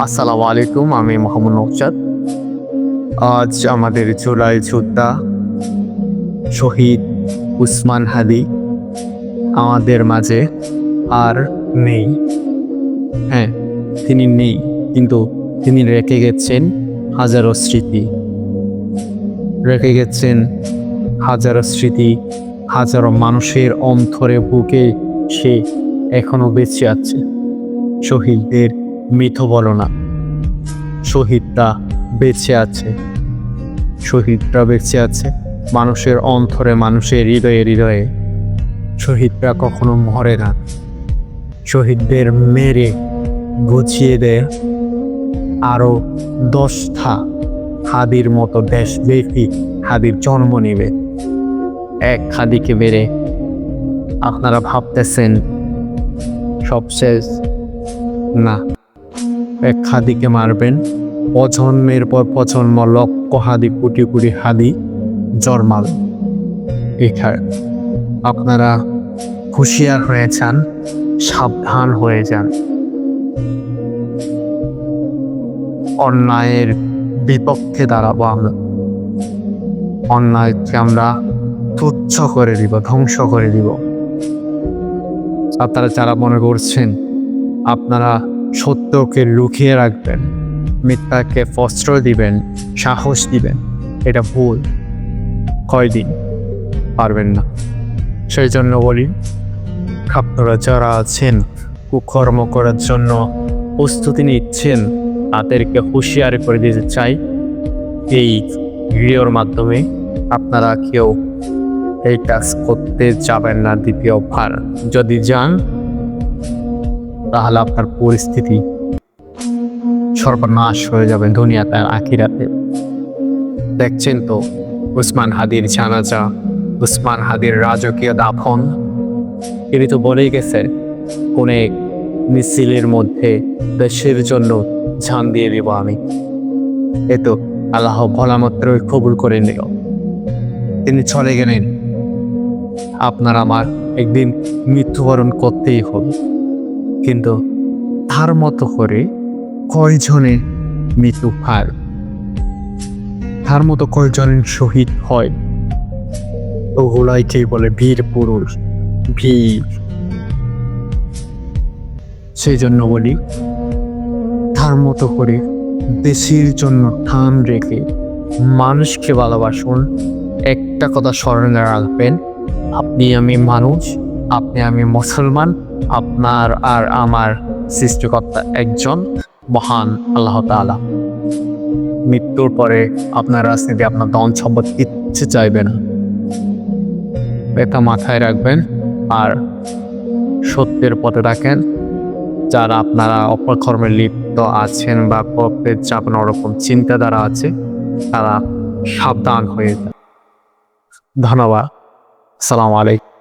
আসসালামু আলাইকুম, আমি মোহাম্মদ নৌচাদ আজ আমাদের জুলাই যোদ্ধা শহীদ উসমান হাদি আমাদের মাঝে আর নেই। হ্যাঁ তিনি নেই, কিন্তু তিনি রেখে গেছেন হাজারো স্মৃতি। রেখে গেছেন হাজারো স্মৃতি, হাজারো মানুষের অন্তরে বুকে সে এখনও বেঁচে আছে। শহীদদের মিথ বলো না। শহীদরা বেঁচে আছে। শহীদরা বেঁচে আছে মানুষের অন্তরে, মানুষের হৃদয়ে হৃদয়ে। শহীদরা কখনো মরে না। শহীদদের মেরে গুছিয়ে দেয় আরও দশটা হাদির মতো দেশব্যাপী হাদির জন্ম নেবে। এক হাদিকে মেরে আপনারা ভাবতেছেন সব শেষ? না। এক হাদিকে মারবেন প্রজন্মের পর প্রজন্ম লক্ষ হাদি কোটি কোটি হাদি জন্মাল এখানে আপনারা হুঁশিয়ার হয়ে যান, সাবধান হয়ে যান। অন্যায়ের বিপক্ষে দাঁড়াবো আমরা। অন্যায়কে আমরা তুচ্ছ করে দিব, ধ্বংস করে দিব। আপনারা যারা মনে করছেন, আপনারা সত্যকে লুকিয়ে রাখবেন, মিথ্যাকে প্রশ্রয় দিবেন, সাহস দিবেন, এটা ভুল। কয়দিন? পারবেন না। সেই জন্য বলি, আপনারা যারা আছেন, কুকর্ম করার জন্য প্রস্তুতি নিচ্ছেন, তাদেরকে হুঁশিয়ারি করে দিতে চাই, এই ভিডিওর মাধ্যমে আপনারা কেউ এই কাজ করতে যাবেন না দ্বিতীয় দ্বিতীয়বার যদি যান তাহলে আপনার পরিস্থিতি সর্বনাশ হয়ে যাবে দুনিয়াতে আর আখিরাতে। দেখছেন তো উসমান হাদির জানাজা, উসমান হাদির রাজকীয় দাফন? তিনি তো বলেই গেছেন কোনে মিছিলের মধ্যে দেশের জন্য ঝান দিয়ে দিব আমি। এ তো আল্লাহ ভলামাত্রই কবুল করে নিল। তিনি চলে গেলেন। আপনার আমার একদিন মৃত্যুবরণ করতেই হবে। কিন্তু তার মতো করে কয়জনের মৃত্যু হার তার মতো কয়জনের শহীদ হয়? ওগুলাইকেই বলে বীর পুরুষ, বীর। সেই জন্য বলি, তার মতো করে দেশের জন্য ঠান রেখে মানুষকে ভালোবাসুন। একটা কথা স্মরণে রাখবেন, আপনি আমি মানুষ আপনি আমি মুসলমান, আপনার আর আমার সৃষ্টিকর্তা একজন মহান আল্লাহ তাআলা। মৃত্যুর পরে আপনার রাজনীতি, আপনার ধন সম্পদ ইচ্ছে চাইবে না। এটা মাথায় রাখবেন আর সত্যের পথে রাখেন যারা আপনারা অপকর্মে লিপ্ত আছেন বা করতে চাপেন ওরকম চিন্তাধারা আছে, তারা সাবধান হয়ে যান। ধন্যবাদ। সালাম আলাইকুম।